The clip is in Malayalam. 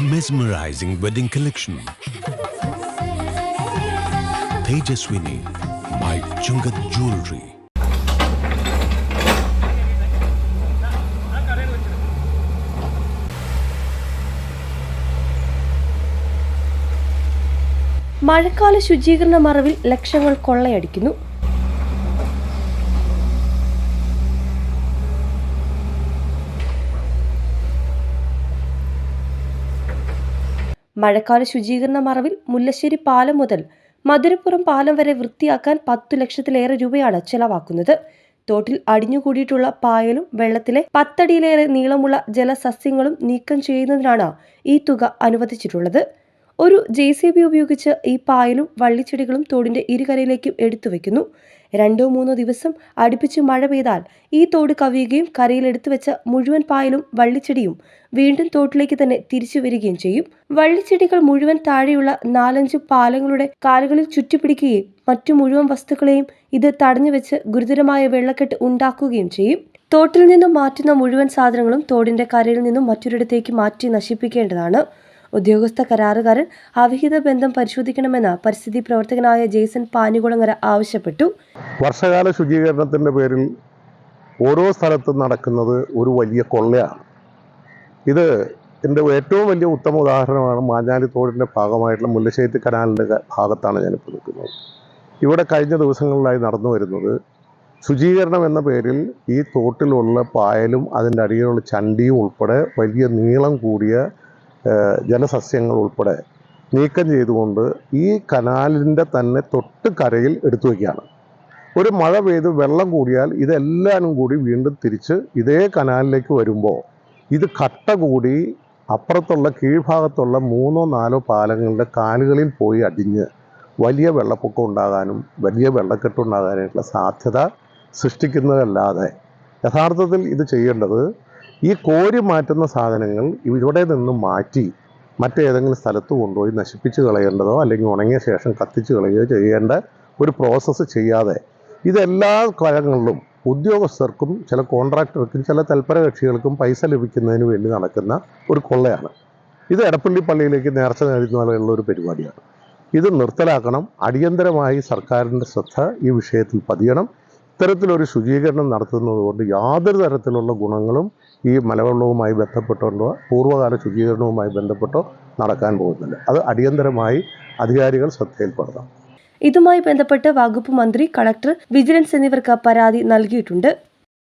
mesmerizing wedding collection. Tejaswini by Jungat Jewelry. മഴക്കാല ശുചീകരണ മറവിൽ ലക്ഷങ്ങൾ കൊള്ളയടിക്കുന്നു മഴക്കാല ശുചീകരണ മറവിൽ മുല്ലശ്ശേരി പാലം മുതൽ മധുരപ്പുറം പാലം വരെ വൃത്തിയാക്കാൻ പത്തു ലക്ഷത്തിലേറെ രൂപയാണ് ചെലവാക്കുന്നത്. തോട്ടിൽ അടിഞ്ഞുകൂടിയിട്ടുള്ള പായലും വെള്ളത്തിലെ പത്തടിയിലേറെ നീളമുള്ള ജലസസ്യങ്ങളും നീക്കം ചെയ്യുന്നതിനാണ് ഈ തുക അനുവദിച്ചിട്ടുള്ളത്. ഒരു ജെ സി ബി ഉപയോഗിച്ച് ഈ പായലും വള്ളിച്ചെടികളും തോടിന്റെ ഇരുകരയിലേക്കും എടുത്തു വയ്ക്കുന്നു രണ്ടോ മൂന്നോ ദിവസം അടുപ്പിച്ച് മഴ പെയ്താൽ ഈ തോട് കവിയുകയും കരയിൽ എടുത്തു വെച്ച മുഴുവൻ പായലും വള്ളിച്ചെടിയും വീണ്ടും തോട്ടിലേക്ക് തന്നെ തിരിച്ചു വരികയും ചെയ്യും. വള്ളിച്ചെടികൾ മുഴുവൻ താഴെയുള്ള നാലഞ്ച് പാലങ്ങളുടെ കാലുകളിൽ ചുറ്റിപ്പിടിക്കുകയും മറ്റു മുഴുവൻ വസ്തുക്കളെയും ഇത് തടഞ്ഞു വെച്ച് ഗുരുതരമായ വെള്ളക്കെട്ട് ഉണ്ടാക്കുകയും ചെയ്യും. തോട്ടിൽ നിന്നും മാറ്റുന്ന മുഴുവൻ സാധനങ്ങളും തോടിന്റെ കരയിൽ നിന്നും മറ്റൊരിടത്തേക്ക് മാറ്റി നശിപ്പിക്കേണ്ടതാണ്. ഉദ്യോഗസ്ഥ കരാറുകാരൻ അവിഹിത ബന്ധം പരിശോധിക്കണമെന്ന് പരിസ്ഥിതി പ്രവർത്തകനായ ജെയ്സൺ പാനികുളങ്ങര ആവശ്യപ്പെട്ടു. വർഷകാല ശുചീകരണത്തിന്റെ പേരിൽ ഓരോ സ്ഥലത്തും നടക്കുന്നത് ഒരു വലിയ കൊള്ളയാണ്. ഇത് എന്റെ ഏറ്റവും വലിയ ഉത്തമ ഉദാഹരണമാണ് മാഞ്ഞാലി തോടിന്റെ ഭാഗമായിട്ടുള്ള മുല്ലശ്ശേരി കനാലിന്റെ ഭാഗത്താണ് ഞാനിപ്പോൾ നിൽക്കുന്നത്. ഇവിടെ കഴിഞ്ഞ ദിവസങ്ങളിലായി നടന്നു വരുന്നത് ശുചീകരണം എന്ന പേരിൽ ഈ തോട്ടിലുള്ള പായലും അതിന്റെ അടിയിലുള്ള ചണ്ടിയും ഉൾപ്പെടെ വലിയ നീളം കൂടിയ ജലസസ്യങ്ങൾ ഉൾപ്പെടെ നീക്കം ചെയ്തുകൊണ്ട് ഈ കനാലിന്റെ തന്നെ തൊട്ട് കരയിൽ എടുത്തു വയ്ക്കുകയാണ്. ഒരു മഴ പെയ്ത് വെള്ളം കൂടിയാൽ ഇതെല്ലാനും കൂടി വീണ്ടും തിരിച്ച് ഇതേ കനാലിലേക്ക് വരുമ്പോൾ ഇത് കട്ട കൂടി അപ്പുറത്തുള്ള കീഴ്ഭാഗത്തുള്ള മൂന്നോ നാലോ പാലങ്ങളുടെ കാലുകളിൽ പോയി അടിഞ്ഞ് വലിയ വെള്ളപ്പൊക്കം ഉണ്ടാകാനും വലിയ വെള്ളക്കെട്ട് ഉണ്ടാകാനായിട്ടുള്ള സാധ്യത സൃഷ്ടിക്കുന്നതല്ലാതെ യഥാർത്ഥത്തിൽ ഇത് ചെയ്യേണ്ടത് ഈ കോരി മാറ്റുന്ന സാധനങ്ങൾ ഇവിടെ നിന്ന് മാറ്റി മറ്റേതെങ്കിലും സ്ഥലത്ത് കൊണ്ടുപോയി നശിപ്പിച്ച് കളയേണ്ടതോ അല്ലെങ്കിൽ ഉണങ്ങിയ ശേഷം കത്തിച്ച് കളയുകയോ ചെയ്യേണ്ട ഒരു പ്രോസസ്സ് ചെയ്യാതെ ഇതെല്ലാ കാലങ്ങളിലും ഉദ്യോഗസ്ഥർക്കും ചില കോൺട്രാക്ടർക്കും ചില തൽപര കക്ഷികൾക്കും പൈസ ലഭിക്കുന്നതിന് വേണ്ടി നടക്കുന്ന ഒരു കൊള്ളയാണ്. ഇത് എടപ്പള്ളി പള്ളിയിലേക്ക് നേർച്ച നേടുന്ന പോലെയുള്ള ഒരു പരിപാടിയാണ്. ഇത് നിർത്തലാക്കണം. അടിയന്തരമായി സർക്കാരിന്റെ ശ്രദ്ധ ഈ വിഷയത്തിൽ പതിയണം. ഇത്തരത്തിലൊരു ശുചീകരണം നടത്തുന്നത് കൊണ്ട് യാതൊരു തരത്തിലുള്ള ഗുണങ്ങളും ഈ മലവെള്ളവുമായി ബന്ധപ്പെട്ടുകൊണ്ടോ പൂർവകാല ശുചീകരണവുമായി ബന്ധപ്പെട്ടോ നടക്കാൻ പോകുന്നില്ല. അത് അടിയന്തരമായി അധികാരികൾ ശ്രദ്ധയിൽപ്പെടുത്തണം. ഇതുമായി ബന്ധപ്പെട്ട് വകുപ്പ് മന്ത്രി കളക്ടർ വിജിലൻസ് എന്നിവർക്ക് പരാതി നൽകിയിട്ടുണ്ട്.